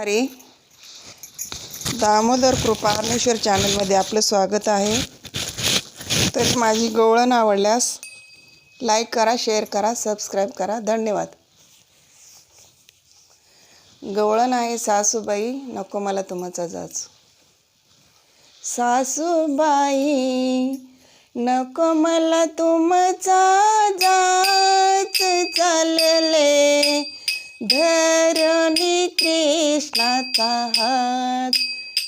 हरी. दामोदर कृपार्णेश्वर चॅनलमध्ये आपलं स्वागत आहे. तर माझी गवळण आवडल्यास लाईक करा शेअर करा सबस्क्राईब करा. धन्यवाद. गवळण आहे सासूबाई नको मला तुमचा जाच सासूबाई नको मला तुमचा जाच चालले धरणी कृष्णाचा हात.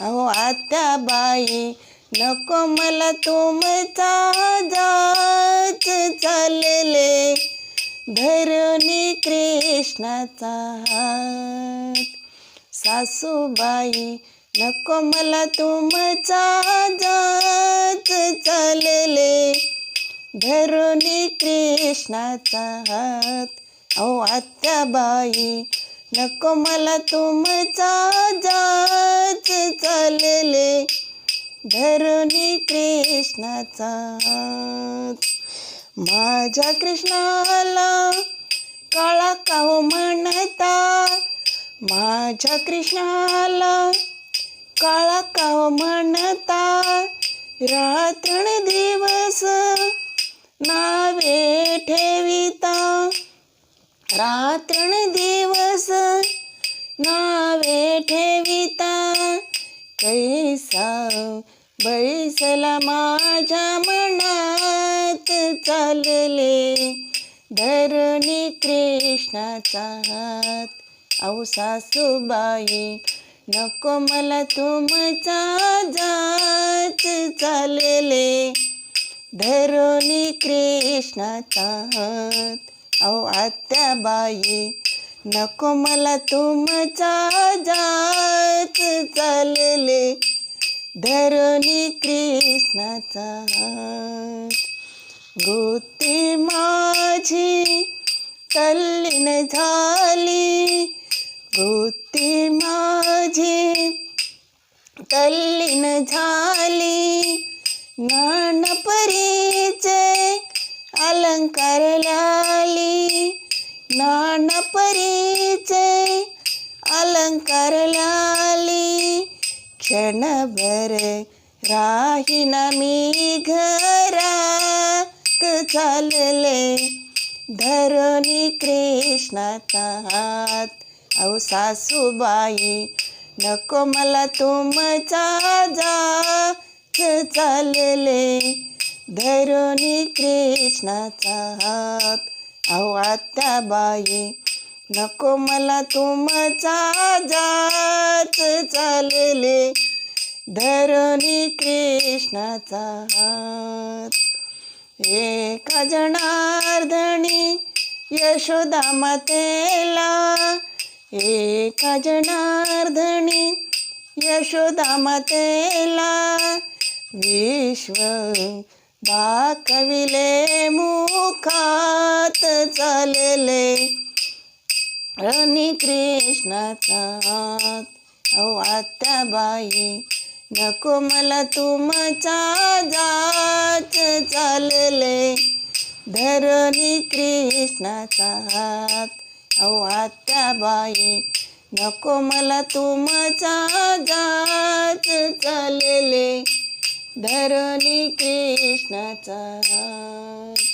अहो आत्याबाई नको मला तुमचा जाच चालले धरणी कृष्णाचा हात. सासूबाई नको मला तुमचा जाच चालले धरुनी कृष्णाचा हात. अहो आत्याबाई नको मला तुमचा जाच चालले. धरुनी कृष्णाचा माझ्या कृष्णाला काळा काहो म्हणता माझ्या कृष्णाला काळा काहो म्हणता रात्रण दिवस नावे ठेविता. रात्रण नावे ठेविता. कैसा बैसला माझ्या मनात चालले. धरणी कृष्णाचा हात. अहो सासूबाई नको मला तुमचा जात चालले. धरुणी कृष्णाचा हात. अहो आत्याबाई नको मला तुमचा जात चालले. धरुणी कृष्णाचा हात. वृत्ती माझी तल्लीन झाली. वृत्ती माझी तल्लीन झाली. नानपरीचे अलंकारला अलंकार लाली क्षणभर राहीना मी घरात चालले. धरणी कृष्णाचा हात अहो सासूबाई नको मला तुमचा जाच चालले. धरणी कृष्णाचा हात अहो आत्याबाई नको मला तुमचा जात चालले. धरणी कृष्णाचा हात. एका जनार्दनी यशोदा मातेला. एका जनार्दनी यशोदा मातेला. विश्व दाखविले मुखात चालले. आणि कृष्णाचा हात. अहो आत्याबाई नको मला तुमचा जाच चालले. धरणी कृष्णाचा हात. अहो आत्याबाई नको मला तुमचा जाच चालले. धरणी कृष्णाचा हात.